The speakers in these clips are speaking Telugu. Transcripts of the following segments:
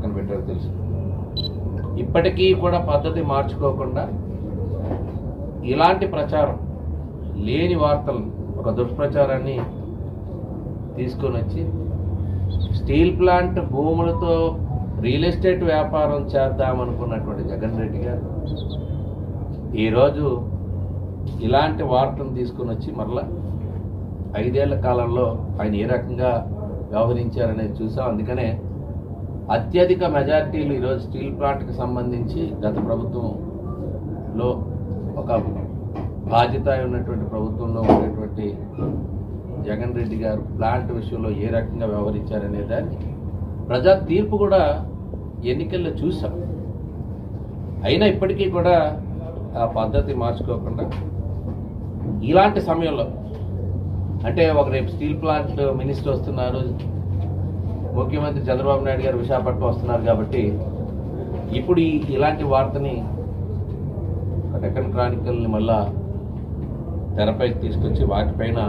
పక్కన తెలుసు. ఇప్పటికీ కూడా పద్ధతి మార్చుకోకుండా ఇలాంటి ప్రచారం లేని వార్తలను ఒక దుష్ప్రచారాన్ని తీసుకొని వచ్చి స్టీల్ ప్లాంట్ భూములతో రియల్ ఎస్టేట్ వ్యాపారం చేద్దామనుకున్నటువంటి జగన్ రెడ్డి గారు ఈరోజు ఇలాంటి వార్తను తీసుకొని వచ్చి మరలా ఐదేళ్ళ కాలంలో ఆయన ఏ రకంగా వ్యవహరించారనేది చూసాం. అందుకనే అత్యధిక మెజార్టీలు ఈరోజు స్టీల్ ప్లాంట్కి సంబంధించి గత ప్రభుత్వంలో ఒక బాధ్యత ఉన్నటువంటి ప్రభుత్వంలో ఉండేటువంటి జగన్ రెడ్డి గారు ప్లాంట్ విషయంలో ఏ రకంగా వ్యవహరించారనే దాన్ని ప్రజా తీర్పు కూడా ఎన్నికల్లో చూసాం. అయినా ఇప్పటికీ కూడా ఆ పద్ధతి మార్చుకోకుండా ఇలాంటి సమయంలో అంటే ఒక రేపు స్టీల్ ప్లాంట్ మినిస్టర్ వస్తున్నారు ముఖ్యమంత్రి చంద్రబాబు నాయుడు గారు విశాఖపట్నం వస్తున్నారు కాబట్టి ఇప్పుడు ఈ ఇలాంటి వార్తని డెక్కన్ క్రానికల్ని మళ్ళా తెరపై తీసుకొచ్చి వాటిపైన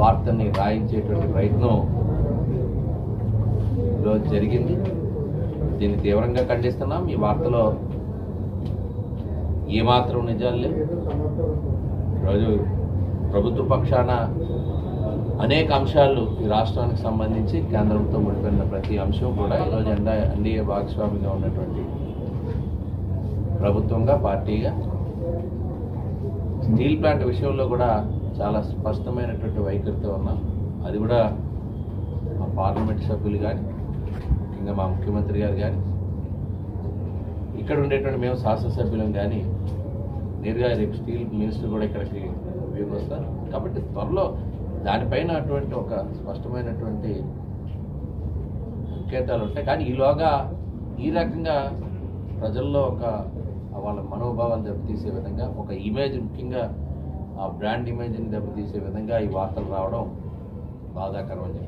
వార్తని రాయించేటువంటి ప్రయత్నం లో జరిగింది. దీన్ని తీవ్రంగా ఖండిస్తున్నాం. ఈ వార్తలో ఏమాత్రం నిజాలు లేవు. ఈరోజు ప్రభుత్వ పక్షాన అనేక అంశాలు ఈ రాష్ట్రానికి సంబంధించి కేంద్రంతో ముడిపడిన ప్రతి అంశం కూడా ఈరోజు ఎండా ఎన్డీఏ భాగస్వామిగా ఉన్నటువంటి ప్రభుత్వంగా పార్టీగా. స్టీల్ ప్లాంట్ విషయంలో కూడా చాలా స్పష్టమైనటువంటి వైఖరితో ఉన్నాం. అది కూడా మా పార్లమెంట్ సభ్యులు కానీ ముఖ్యంగా మా ముఖ్యమంత్రి గారు కానీ ఇక్కడ ఉండేటువంటి మేము శాసనసభ్యులం కానీ నేరుగా రేపు స్టీల్ మినిస్టర్ కూడా ఇక్కడికి ఉపయోగిస్తారు వస్తారు కాబట్టి త్వరలో దానిపైన అటువంటి ఒక స్పష్టమైనటువంటి సంకేతాలు ఉంటాయి. కానీ ఈలోగా ఈ రకంగా ప్రజల్లో ఒక వాళ్ళ మనోభావాన్ని దెబ్బతీసే విధంగా ఒక ఇమేజ్ ముఖ్యంగా ఆ బ్రాండ్ ఇమేజ్ని దెబ్బతీసే విధంగా ఈ వార్తలు రావడం బాధాకరం అని